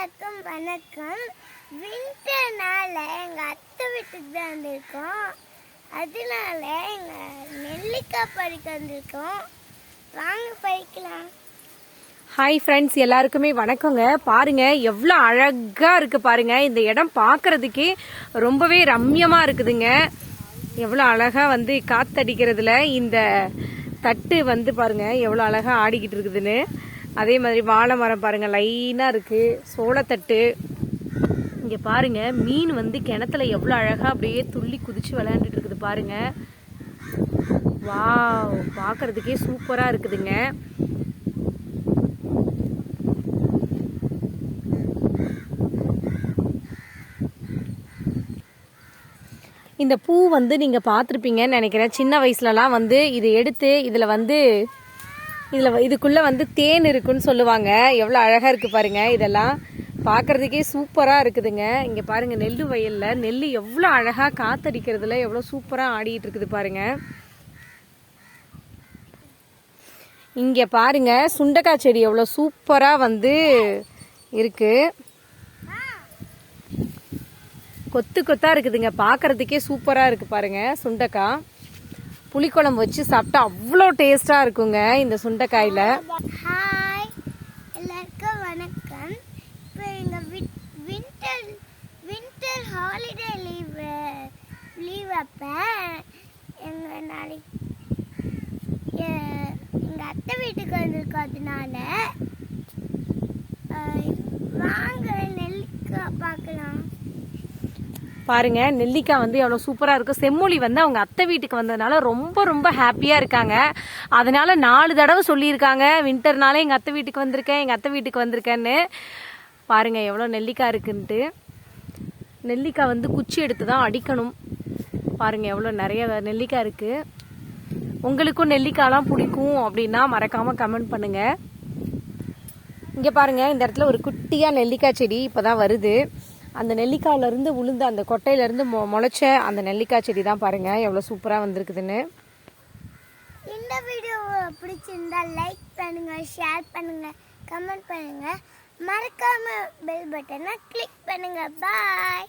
எல்லாருக்கும் வணக்கம். விண்டர்னால எங்கள் அத்தை வீட்டுக்கு தான் வந்திருக்கோம். அதனால எங்கள் நெல்லிக்காய் பறிக்க வந்திருக்கோம். வாங்க பறிக்கலாம். ஹாய் ஃப்ரெண்ட்ஸ் எல்லாருக்குமே வணக்கங்க. பாருங்க எவ்வளோ அழகாக இருக்கு பாருங்க. இந்த இடம் பார்க்கறதுக்கே ரொம்பவே ரம்யமாக இருக்குதுங்க. எவ்வளோ அழகாக வந்து காத்தடிக்கிறதுல இந்த தட்டு வந்து பாருங்க எவ்வளோ அழகாக ஆடிக்கிட்டு இருக்குதுன்னு. அதே மாதிரி வாழை மரம் பாருங்க லைனா இருக்கு. சோளத்தட்டு. இங்க பாருங்க மீன் வந்து கிணத்துல எவ்வளோ அழகா அப்படியே துள்ளி குதிச்சு விளையாண்டுட்டு இருக்குது பாருங்க. வா பார்க்கறதுக்கே சூப்பரா இருக்குதுங்க. இந்த பூ வந்து நீங்கள் பார்த்துருப்பீங்கன்னு நினைக்கிறேன். சின்ன வயசுலலாம் வந்து இதை எடுத்து இதில் வந்து இதில் இதுக்குள்ளே வந்து தேன் இருக்குன்னு சொல்லுவாங்க. எவ்வளோ அழகாக இருக்குது பாருங்க இதெல்லாம். பார்க்கறதுக்கே சூப்பராக இருக்குதுங்க. இங்கே பாருங்க நெல் வயலில். நெல் எவ்வளோ அழகாக காத்தடிக்கிறதுல எவ்வளோ சூப்பராக ஆடிட்டு இருக்குது பாருங்க. இங்கே பாருங்க சுண்டக்காய் செடி எவ்வளோ சூப்பராக வந்து இருக்குது கொத்து கொத்தா இருக்குதுங்க. பார்க்கறதுக்கே சூப்பரா இருக்கு பாருங்க சுண்டக்காய். புளிக்குழம்பு வச்சு சாப்பிட்டா அவ்வளோ டேஸ்ட்டாக இருக்குங்க இந்த சுண்டைக்காயில். ஹாய் எல்லாருக்கும் வணக்கம். இப்போ எங்கள் winter winter holiday leave leave அப்போ எங்கள் நாளைக்கு எங்கள் அத்தை வீட்டுக்கு வந்திருக்கோம் அதனால அஹ், வாங்க நெல்லிக்காய் பார்க்கலாம் பாருங்க நெல்லிக்காய் வந்து எவ்வளோ சூப்பராக இருக்கும் செம்மொழி வந்து அவங்க அத்தை வீட்டுக்கு வந்ததுனால ரொம்ப ரொம்ப ஹாப்பியாக இருக்காங்க. அதனால நாலு தடவை சொல்லியிருக்காங்க வின்டர்னால எங்கள் அத்தை வீட்டுக்கு வந்திருக்கேன் எங்கள் அத்தை வீட்டுக்கு வந்திருக்கேன்னு. பாருங்க எவ்வளோ நெல்லிக்காய் இருக்குன்ட்டு. நெல்லிக்காய் வந்து குச்சி எடுத்து தான் அடிக்கணும். பாருங்க எவ்வளோ நிறைய நெல்லிக்காய் இருக்கு. உங்களுக்கும் நெல்லிக்காய்லாம் பிடிக்கும் அப்படின்னா மறக்காம கமெண்ட் பண்ணுங்க. இங்கே பாருங்க இந்த இடத்துல ஒரு குட்டியாக நெல்லிக்காய் செடி இப்போ தான் வருது. அந்த நெல்லிக்காயிலேருந்து உளுந்து அந்த கொட்டையிலேருந்து மொ- முளைச்ச அந்த நெல்லிக்காய் செடி தான் பாருங்கள் எவ்வளோ சூப்பராக வந்திருக்குதுன்னு. இந்த வீடியோ பிடிச்சிருந்தா லைக் பண்ணுங்கள் ஷேர் பண்ணுங்கள் கமெண்ட் பண்ணுங்கள் மறக்காமல் பெல் பட்டனை கிளிக் பண்ணுங்கள் பாய்